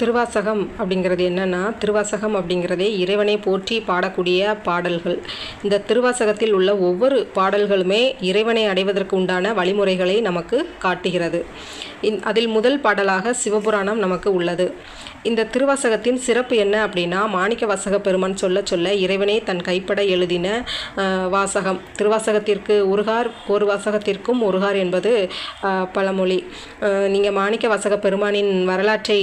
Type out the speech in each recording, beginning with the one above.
திருவாசகம் அப்படிங்கிறது என்னென்னா திருவாசகம் அப்படிங்கிறதே இறைவனை போற்றி பாடக்கூடிய பாடல்கள். இந்த திருவாசகத்தில் உள்ள ஒவ்வொரு பாடல்களுமே இறைவனை அடைவதற்கு உண்டான வழிமுறைகளை நமக்கு காட்டுகிறது. இந் அதில் முதல் பாடலாக சிவபுராணம் நமக்கு உள்ளது. இந்த திருவாசகத்தின் சிறப்பு என்ன அப்படின்னா மாணிக்க வாசக பெருமான் சொல்ல சொல்ல இறைவனே தன் கைப்பட எழுதின வாசகம். திருவாசகத்திற்கு உருகார் ஒரு வாசகத்திற்கும் உருகார் என்பது பழமொழி. நீங்கள் மாணிக்க வாசக பெருமானின் வரலாற்றை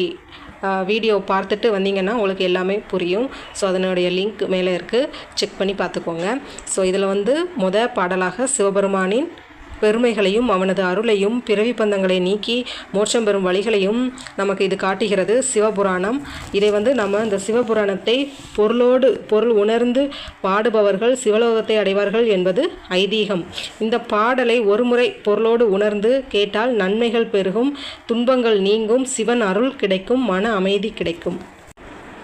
வீடியோ பார்த்துட்டு வந்தீங்கன்னா உங்களுக்கு எல்லாமே புரியும். ஸோ அதனுடைய லிங்க் மேலே இருக்குது செக் பண்ணி பார்த்துக்கோங்க. ஸோ இதில் வந்து முத பாடலாக சிவபெருமானின் பெருமைகளையும் அவனது அருளையும் பிறவி பந்தங்களை நீக்கி மோட்சம் பெறும் வழிகளையும் நமக்கு இது காட்டுகிறது. சிவபுராணம். இதை வந்து நம்ம இந்த சிவபுராணத்தை பொருளோடு பொருள் உணர்ந்து பாடுபவர்கள் சிவலோகத்தை அடைவார்கள் என்பது ஐதீகம். இந்த பாடலை ஒருமுறை பொருளோடு உணர்ந்து கேட்டால் நன்மைகள் பெருகும் துன்பங்கள் நீங்கும் சிவன் அருள் கிடைக்கும் மன அமைதி கிடைக்கும்.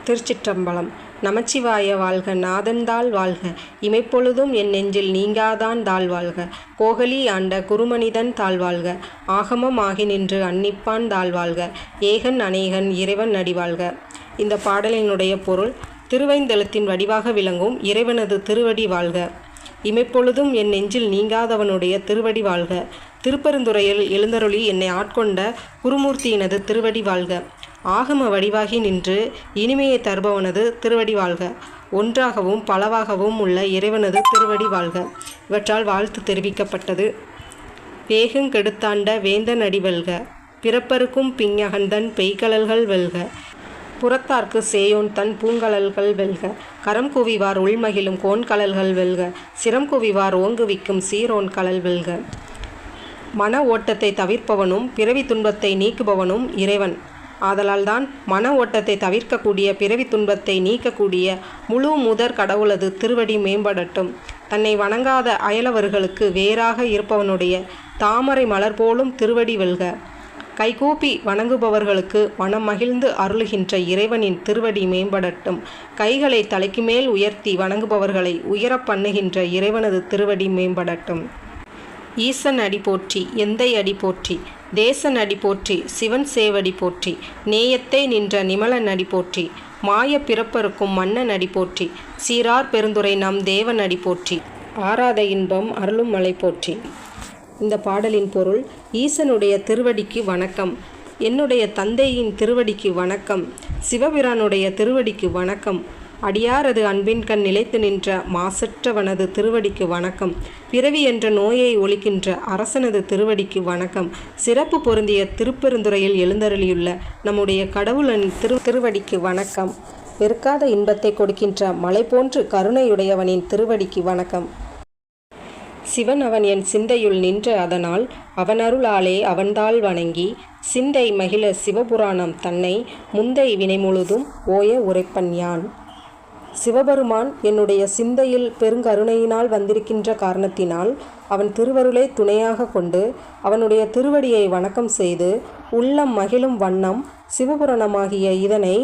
திருச்சிற்றம்பலம். நமச்சிவாய வாழ்க நாதன்தாள் வாழ்க. இமைப்பொழுதும் என் நெஞ்சில் நீங்காதான் தாழ் வாழ்க. கோகலி ஆண்ட குருமனிதன் தாழ் வாழ்க. ஆகமம் ஆகி நின்று அன்னிப்பான் தாழ் வாழ்க. ஏகன் அநேகன் இறைவன் அடி வாழ்க. இந்த பாடலினுடைய பொருள் திருவைந்தெழுத்தின் வடிவாக விளங்கும் இறைவனது திருவடி வாழ்க. இமைப்பொழுதும் என் நெஞ்சில் நீங்காதவனுடைய திருவடி வாழ்க. திருப்பெருந்துறையில் எழுந்தருளி என்னை ஆட்கொண்ட குருமூர்த்தியினது திருவடி வாழ்க. ஆகம வடிவாகி நின்று இனிமையை தருபவனது திருவடி வாழ்க. ஒன்றாகவும் பலவாகவும் உள்ள இறைவனது திருவடி வாழ்க. இவற்றால் வாழ்த்து தெரிவிக்கப்பட்டது. வேகங்கெடுத்தாண்ட வேந்தன் அடி வெல்க. பிறப்பருக்கும் பிஞகந்தன் பெய்கலல்கள் வெல்க. புறத்தார்க்கு சேயோன் தன் பூங்கலல்கள் வெல்க. கரம் குவிவார் உள்மகிழும் கோன்கழல்கள் வெல்க. சிரம் குவிவார் ஓங்குவிக்கும் சீரோன் கலல் வெல்க. மன ஓட்டத்தை தவிர்ப்பவனும் பிறவி துன்பத்தை நீக்குபவனும் இறைவன். ஆதலால்தான் மன ஓட்டத்தை தவிர்க்கக்கூடிய பிறவி துன்பத்தை நீக்கக்கூடிய முழு முதற் கடவுளது திருவடி மேம்படட்டும். தன்னை வணங்காத அயலவர்களுக்கு வேறாக இருப்பவனுடைய தாமரை மலர் போலும் திருவடி வெல்க. கைகூப்பி வணங்குபவர்களுக்கு மனம் மகிழ்ந்து அருளுகின்ற இறைவனின் திருவடி மேம்படட்டும். கைகளை தலைக்கு மேல் உயர்த்தி வணங்குபவர்களை உயரப் பண்ணுகின்ற இறைவனது திருவடி மேம்படட்டும். ஈசன் அடி போற்றி எந்தை அடி போற்றி தேசன் நடி போற்றி சிவன் சேவடி போற்றி நேயத்தை நின்ற நிமலன் நடி போற்றி மாய பிறப்பருக்கும் மன்னன் நடி போற்றி சீரார் பெருந்துரை நம் தேவன் நடி போற்றி ஆராத இன்பம் அருளும் மலை போற்றி. இந்த பாடலின் பொருள் ஈசனுடைய திருவடிக்கு வணக்கம் என்னுடைய தந்தையின் திருவடிக்கு வணக்கம் சிவபிரானுடைய திருவடிக்கு வணக்கம் அடியாரது அன்பின் கண் நிலைத்து நின்ற மாசற்றவனது திருவடிக்கு வணக்கம். பிறவி என்ற நோயை ஒழிக்கின்ற அரசனது திருவடிக்கு வணக்கம். சிறப்பு பொருந்திய திருப்பெருந்துறையில் எழுந்தருளியுள்ள நம்முடைய கடவுளன் திரு திருவடிக்கு வணக்கம். வெறுக்காத இன்பத்தை கொடுக்கின்ற மலை போன்று கருணையுடையவனின் திருவடிக்கு வணக்கம். சிவன் அவன் என் சிந்தையுள் நின்ற அதனால் அவனருளாலே அவன்தாள் வணங்கி சிந்தை மகிழ சிவபுராணம் தன்னை முந்தை வினை முழுதும் ஓய உரைப்பன் யான். சிவபெருமான் என்னுடைய சிந்தையில் பெருங்கருணையினால் வந்திருக்கின்ற காரணத்தினால் அவன் திருவருளை துணையாக கொண்டு அவனுடைய திருவடியை வணக்கம் செய்து உள்ளம் மகிழும் வண்ணம் சிவபுராணமாகிய இதனை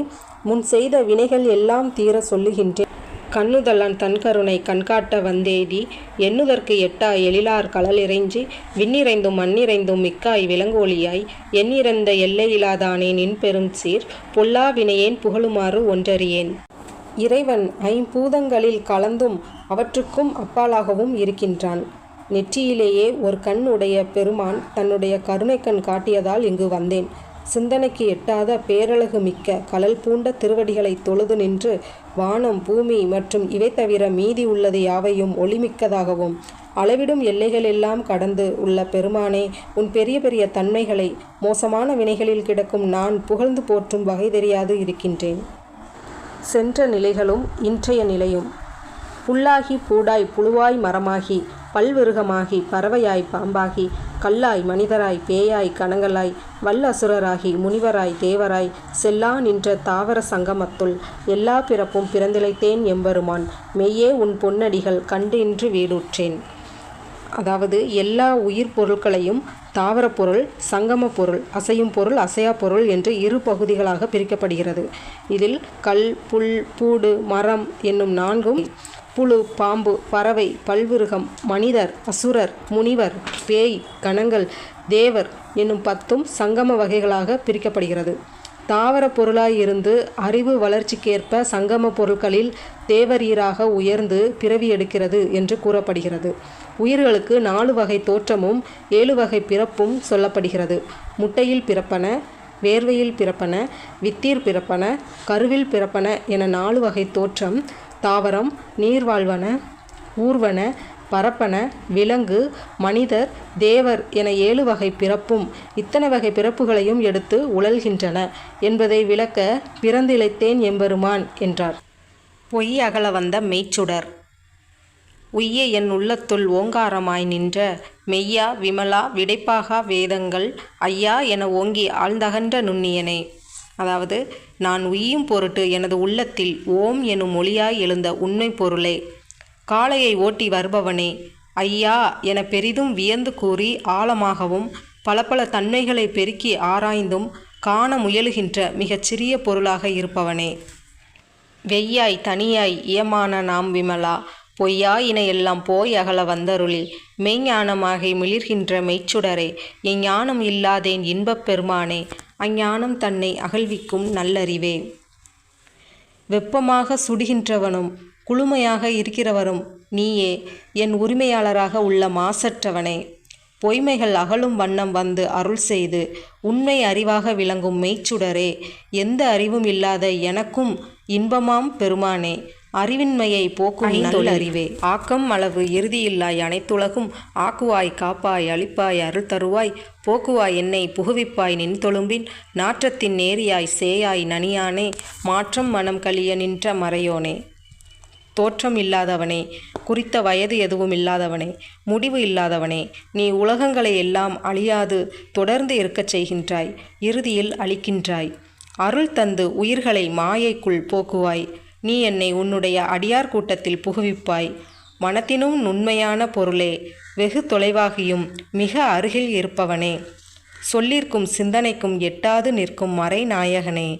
முன் செய்த வினைகள் எல்லாம் தீர சொல்லுகின்றேன். கண்ணுதலான் தன்கருணை கண்காட்ட வந்தேதி எண்ணுதற்கு எட்டா எழிலார் களலிறைஞ்சி விண்ணிறைந்தும் மண்ணிறைந்தும் மிக்காய் விலங்கோலியாய் எண்ணிறந்த எல்லையிலாதானே நின் பெரும் சீர் பொல்லா வினையேன் புகழுமாறு ஒன்றறியேன். இறைவன் ஐம்பூதங்களில் கலந்தும் அவற்றுக்கும் அப்பாலாகவும் இருக்கின்றான். நெற்றியிலேயே ஒரு கண் உடைய பெருமான் தன்னுடைய கருணை கண் காட்டியதால் இங்கு வந்தேன். சிந்தனைக்கு எட்டாத பேரழகு மிக்க கலல் பூண்ட திருவடிகளை தொழுது நின்று வானம் பூமி மற்றும் இவை தவிர மீதி உள்ளது யாவையும் ஒளிமிக்கதாகவும் அளவிடும் எல்லைகளெல்லாம் கடந்து உள்ள பெருமானே உன் பெரிய பெரிய தன்மைகளை மோசமான வினைகளில் கிடக்கும் நான் புகழ்ந்து போற்றும் வகை தெரியாது இருக்கின்றேன். சென்ற நிலைகளும் இன்றைய நிலையும். புல்லாகி பூடாய் புழுவாய் மரமாகி பல்விருகமாகி பறவையாய் பாம்பாகி கல்லாய் மனிதராய் பேயாய் கணங்களாய் வல்லசுரராகி முனிவராய் தேவராய் செல்லா நின்ற தாவர சங்கமத்துள் எல்லா பிறப்பும் பிறந்திழைத்தேன் எம்பெருமான். மெய்யே உன் பொன்னடிகள் கண்டு இன்று வீடுற்றேன். அதாவது எல்லா உயிர் பொருட்களையும் தாவர பொருள் சங்கம பொருள் அசையும் பொருள் அசையா பொருள் என்று இரு பகுதிகளாக பிரிக்கப்படுகிறது. இதில் கல் புல் பூடு மரம் என்னும் நான்கும் புழு பாம்பு பறவை பல்விருகம் மனிதர் அசுரர் முனிவர் பேய் கணங்கள் தேவர் என்னும் பத்தும் சங்கம வகைகளாக பிரிக்கப்படுகிறது. தாவர பொருளாய் இருந்து அறிவு வளர்ச்சிக்கேற்ப சங்கம பொருட்களில் தேவரீராக உயர்ந்து பிறவி எடுக்கிறது என்று கூறப்படுகிறது. உயிர்களுக்கு நாலு வகை தோற்றமும் ஏழு வகை பிறப்பும் சொல்லப்படுகிறது. முட்டையில் பிறப்பன வேர்வையில் பிறப்பன வித்தீர் பிறப்பன கருவில் பிறப்பன என நாலு வகை தோற்றம் தாவரம் நீர்வாழ்வன ஊர்வன பரப்பன விலங்கு மனிதர் தேவர் என ஏழு வகை பிறப்பும் இத்தனை வகை பிறப்புகளையும் எடுத்து உழல்கின்றன என்பதை விளக்க பிறந்திழைத்தேன் எம்பெருமான் என்றார். பொய் அகல வந்த மெய்ச்சுடர். உய்ய என் உள்ளத்துள் ஓங்காரமாய் நின்ற மெய்யா விமலா விடைப்பாகா வேதங்கள் ஐயா என ஓங்கி ஆழ்ந்தகன்ற நுண்ணியனே. அதாவது நான் உய்யும் பொருட்டு எனது உள்ளத்தில் ஓம் எனும் மொழியாய் எழுந்த உண்மை பொருளே. காளையை ஓட்டி வருபவனே. ஐயா என பெரிதும் வியந்து கூறி ஆழமாகவும் பல பல தன்மைகளை பெருக்கி ஆராய்ந்தும் காண முயலுகின்ற மிகச் சிறிய பொருளாக இருப்பவனே. வெய்யாய் தனியாய் இயமான நாம் விமலா பொய்யா இனையெல்லாம் போய் அகல வந்தருளி மெய்ஞானமாகி மிளிர்கின்ற மெய்ச்சுடரே எஞ்ஞானம் இல்லாதேன் இன்பப் பெருமானே அஞ்ஞானம் தன்னை அகழ்விக்கும் நல்லறிவே. வெப்பமாக சுடுகின்றவனும் குளுமையாக இருக்கிறவரும் நீயே என் உரிமையாளராக உள்ள மாசற்றவனே. பொய்மைகள் அகலும் வண்ணம் வந்து அருள் செய்து உண்மை அறிவாக விளங்கும் மெய்ச்சுடரே. எந்த அறிவும் இல்லாத எனக்கும் இன்பமாம் பெருமானே. அறிவின்மையை போக்கும் நல்ல அறிவே. ஆக்கம் அளவு இறுதியில்லாய் அனைத்துலகும் ஆக்குவாய் காப்பாய் அழிப்பாய் அருள் தருவாய் போக்குவாய் என்னை புகுவிப்பாய் நின் தொழும்பின் நாற்றத்தின் நேரியாய் சேயாய் நனியானே. மாற்றம் மனம் கழிய நின்ற மறையோனே. தோற்றம் இல்லாதவனே குறித்த வயது எதுவும் இல்லாதவனே முடிவு இல்லாதவனே நீ உலகங்களை எல்லாம் அழியாது தொடர்ந்து இருக்கச் செய்கின்றாய் இறுதியில் அழிக்கின்றாய். அருள் தந்து உயிர்களை மாயைக்குள் போக்குவாய். நீ என்னை உன்னுடைய அடியார் கூட்டத்தில் புகுவிப்பாய். மனத்தினும் நுண்மையான பொருளே வெகு தொலைவாகியும் மிக அருகில் இருப்பவனே. சொல்லிற்கும் சிந்தனைக்கும் எட்டாது நிற்கும் மறைநாயகனே.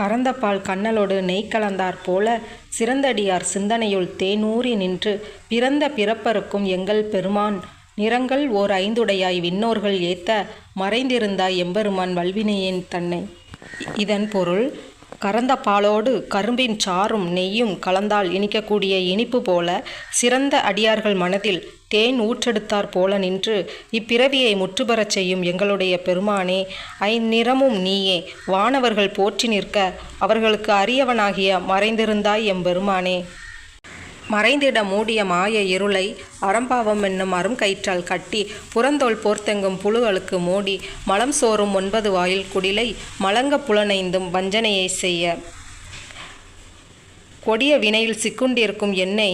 கறந்தபால் கண்ணலோடு நெய் கலந்தாற் போல சிறந்தடியார் சிந்தனையுள் தேனூறி நின்று பிறந்த பிறப்பருக்கும் எங்கள் பெருமான் நிறங்கள் ஓர் ஐந்துடையாய் விண்ணோர்கள் ஏத்த மறைந்திருந்தாய் எம்பெருமான் வல்வினையேன் தன்னை. இதன் பொருள் கறந்த பாலோடு கரும்பின் சாறும் நெய்யும் கலந்தால் இனிக்கக்கூடிய இனிப்பு போல சிறந்த அடியார்கள் மனதில் தேன் ஊற்றெடுத்தாற் போல நின்று இப்பிறவியை முற்றுபெறச் செய்யும் எங்களுடைய பெருமானே ஐநிறமும் நீயே வானவர்கள் போற்றி நிற்க அவர்களுக்கு அரியவனாகிய மறைந்திருந்தாய் எம்பெருமானே மறைந்திட மூடிய மாய இருளை அறம்பாவம் என்னும் அரும் கயிற்றால் கட்டி புறந்தோல் போர்த்தெங்கும் புழுகளுக்கு மூடி மலம் சோறும் ஒன்பது வாயில் குடிலை மலங்க புலனைந்தும் வஞ்சனையை செய்ய. கொடிய வினையில் சிக்குண்டிருக்கும் என்னை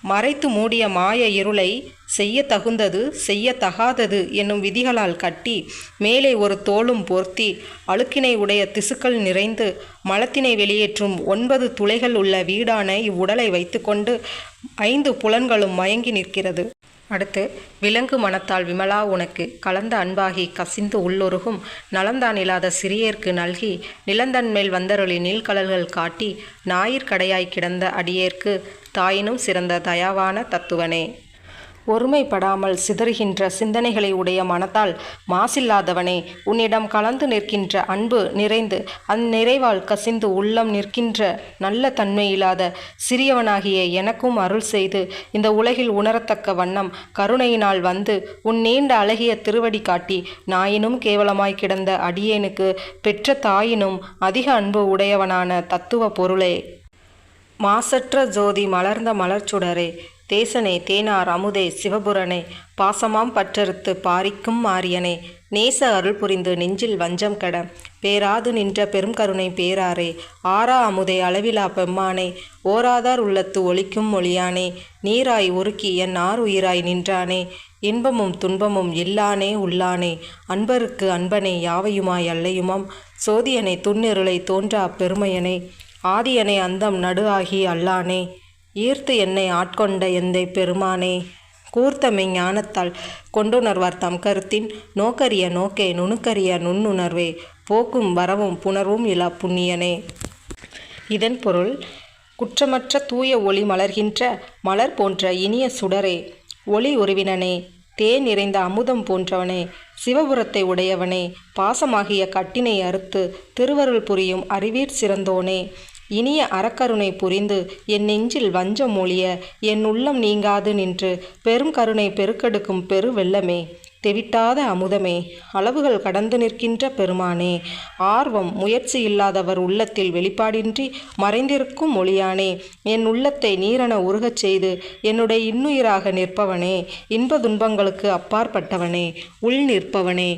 மறைத்து மூடிய மாய இருளை செய்ய தகுந்தது செய்ய தகாதது என்னும் விதிகளால் கட்டி மேலே ஒரு தோளும் பொருத்தி அழுக்கினை உடைய திசுக்கள் நிறைந்து மலத்தினை வெளியேற்றும் ஒன்பது துளைகள் உள்ள வீடான இவ்வுடலை வைத்துக்கொண்டு ஐந்து புலன்களும் மயங்கி நிற்கிறது. அடுத்து விலங்கு மனத்தால் விமலா உனக்கு கலந்த அன்பாகி கசிந்து உள்ளொருகும் நலந்தான் இல்லாத சிறியேற்கு நல்கி நிலந்தன்மேல் வந்தருளி நீள்கடல்கள் காட்டி ஞாயிற்கடையாய் கிடந்த அடியேற்கு தாயினும் சிறந்த தயாவான தத்துவனே. ஒருமைப்படாமல் சிதறுகின்ற சிந்தனைகளை உடைய மனத்தால் மாசில்லாதவனே. உன்னிடம் கலந்து நிற்கின்ற அன்பு நிறைந்து அந்நிறைவால் கசிந்து உள்ளம் நிற்கின்ற நல்ல தன்மையில்லாத சிறியவனாகிய எனக்கும் அருள் செய்து இந்த உலகில் உணரத்தக்க வண்ணம் கருணையினால் வந்து உன் நீண்ட அழகிய திருவடி காட்டி நாயினும் கேவலமாய் கிடந்த அடியேனுக்கு பெற்ற தாயினும் அதிக அன்பு உடையவனான தத்துவ பொருளே. மாசற்ற ஜோதி மலர்ந்த மலர்ச்சுடரே தேசனே தேனார் அமுதே சிவபுரனே பாசமாம் பற்றறுத்து பாரிக்கும் மாரியனே நேச அருள் புரிந்து நெஞ்சில் வஞ்சம் கட பேராது நின்ற பெருங்கருணை பேராரே ஆரா அமுதே அளவிலா பெம்மானே ஓராதார் உள்ளத்து ஒளிக்கும் மொழியானே நீராய் உருக்கி என் ஆர் உயிராய் நின்றானே இன்பமும் துன்பமும் இல்லானே உள்ளானே அன்பருக்கு அன்பனே யாவையுமாய் அல்லையுமாம் சோதியனை துன்னிருளை தோன்றா பெருமையனே ஆதியனை அந்தம் நடு ஆகி அல்லானே ஈர்த்து என்னை ஆட்கொண்ட எந்தை பெருமானே கூர்த்தமை ஞானத்தால் கொண்டுணர்வார் தம் கருத்தின் நோக்கரிய நோக்கே நுணுக்கரிய நுண்ணுணர்வே போக்கும் வரவும் புணர்வும் இலா புண்ணியனே. இதன் பொருள் குற்றமற்ற தூய ஒளி மலர்கின்ற மலர் போன்ற இனிய சுடரே ஒளி உருவினனே தேன் நிறைந்த அமுதம் போன்றவனே சிவபுரத்தை உடையவனே பாசமாகிய கட்டினை அறுத்து திருவருள் புரியும் அறிவீர் சிறந்தோனே. இனிய அறக்கருணை புரிந்து என் நெஞ்சில் வஞ்சம் மொழிய என் உள்ளம் நீங்காது நின்று பெரும் கருணை பெருக்கெடுக்கும் பெரு வெள்ளமே தெவிட்டாத அமுதமே அளவுகள் கடந்து நிற்கின்ற பெருமானே ஆர்வம் முயற்சி இல்லாதவர் உள்ளத்தில் வெளிப்பாடின்றி மறைந்திருக்கும் மொழியானே என் உள்ளத்தை நீரென உருகச் செய்து என்னுடைய இன்னுயிராக நிற்பவனே இன்ப துன்பங்களுக்கு அப்பாற்பட்டவனே உள் நிற்பவனே.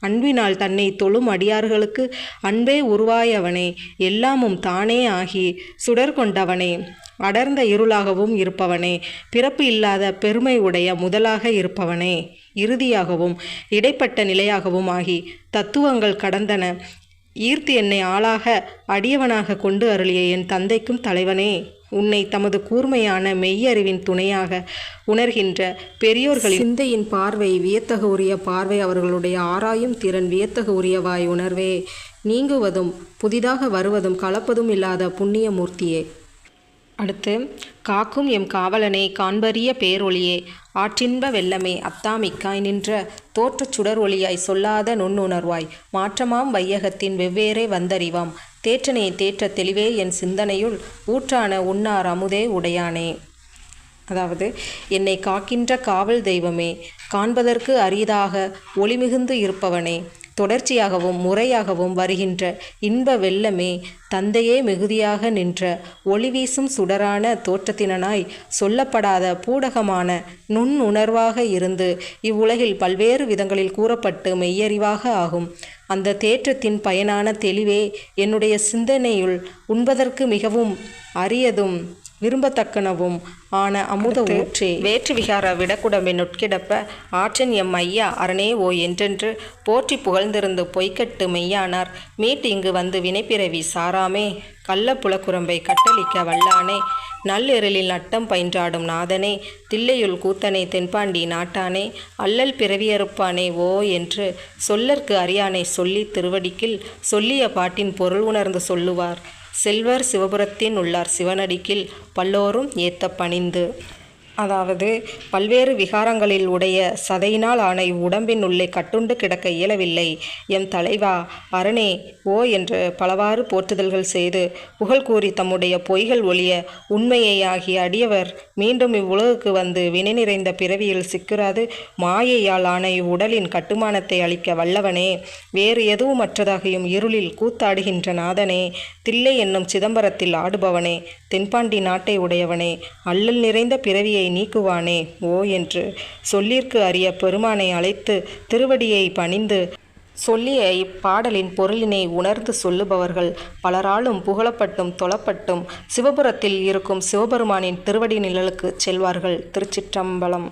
அன்பினால் தன்னை தொழும் அடியார்களுக்கு அன்பே உருவாயவனே எல்லாமும் தானே ஆகி சுடர் கொண்டவனே அடர்ந்த இருளாகவும் இருப்பவனே பிறப்பு இல்லாத பெருமை உடைய முதலாக இருப்பவனே. இறுதியாகவும் இடைப்பட்ட நிலையாகவும் ஆகி தத்துவங்கள் கடந்தன. ஈர்த்து என்னை ஆளாக அடியவனாக கொண்டு அருளிய என் தந்தைக்கும் தலைவனே உன்னை தமது கூர்மையான மெய்யறிவின் துணையாக உணர்கின்ற பெரியோர்களின் சிந்தையின் பார்வை வியத்தகு உரிய பார்வை அவர்களுடைய ஆராயும் திறன் வியத்தகு உரியவாய் உணர்வே. நீங்குவதும் புதிதாக வருவதும் கலப்பதும் இல்லாத புண்ணிய மூர்த்தியே. அடுத்து காக்கும் எம் காவலனை காண்பறிய பேரொளியே ஆற்றின்ப வெள்ளமே அத்தாமிக்காய் நின்ற தோற்றச் சுடர் ஒளியாய் சொல்லாத நுண்ணுணர்வாய் மாற்றமாம் வையகத்தின் வெவ்வேறே வந்தறிவாம் தேற்றனே தேற்ற தெளிவே என் சிந்தனையுள் ஊற்றான உன்னார் அமுதே உடையானே. அதாவது என்னை காக்கின்ற காவல் தெய்வமே காண்பதற்கு அரிதாக ஒளிமிகுந்து இருப்பவனே தொடர்ச்சியாகவும் முறையாகவும் வருகின்ற இன்ப வெள்ளமே தந்தையே மிகுதியாக நின்ற ஒளி வீசும் சுடரான தோற்றத்தினனாய் சொல்லப்படாத பூடகமான நுண்ணுணர்வாக இருந்து இவ்வுலகில் பல்வேறு விதங்களில் கூறப்பட்டு மெய்யறிவாக ஆகும். அந்த தேற்றத்தின் பயனான தெளிவே என்னுடைய சிந்தனையுள் உண்பதற்கு மிகவும் அரியதும் விரும்பத்தக்கனவும் ஆன அமுத ஊற்றே. வேற்று விகார விடக்குடம்பை நொட்கிடப்ப ஆற்றன் எம் ஐயா அரணே ஓ என்றென்று போற்றி புகழ்ந்திருந்து பொய்க்கட்டு மெய்யானார். மீட்டு இங்கு வந்து வினைப்பிறவி சாராமே கள்ள புலக்குரம்பை கட்டளிக்க வல்லானே. நல்லெருளில் நட்டம் பயின்றாடும் நாதனே தில்லையுள் கூத்தனை தென்பாண்டி நாட்டானே. அல்லல் பிறவியறுப்பானே ஓ என்று சொல்லற்கு அறியானை சொல்லி திருவடிக்கில் சொல்லிய பாட்டின் பொருள் உணர்ந்து சொல்லுவார். செல்வர் சிவபுரத்தின் உள்ளார் சிவனடிக்கில் பல்லோரும் ஏத்த பணிந்து. அதாவது பல்வேறு விகாரங்களில் உடைய சதையினால் ஆன இவ்வுடம்பின் உள்ளே கட்டுண்டு கிடக்க இயலவில்லை. எம் தலைவா அரணே ஓ என்று பலவாறு போற்றுதல்கள் செய்து புகழ் கூறி தம்முடைய பொய்கள் ஒழிய உண்மையை ஆகிய அடியவர் மீண்டும் இவ்வுலகுக்கு வந்து வினை நிறைந்த பிறவியில் சிக்கிறாது. மாயையால் ஆன இவ்வுடலின் கட்டுமானத்தை அளிக்க வல்லவனே வேறு எதுவும் மற்றதாகியும் இருளில் கூத்தாடுகின்ற நாதனே தில்லை என்னும் சிதம்பரத்தில் ஆடுபவனே தென்பாண்டி நாட்டை உடையவனே அல்லல் நிறைந்த பிறவியை நீக்குவானே? ஓ என்று சொல்லிற்கு அறிய பெருமானை அழைத்து திருவடியை பணிந்து சொல்லிய இப்பாடலின் பொருளினை உணர்ந்து சொல்லுபவர்கள் பலராலும் புகழப்பட்டும் தொழப்பட்டும் சிவபுரத்தில் இருக்கும் சிவபெருமானின் திருவடி நிழலுக்கு செல்வார்கள் திருச்சிற்றம்பலம்.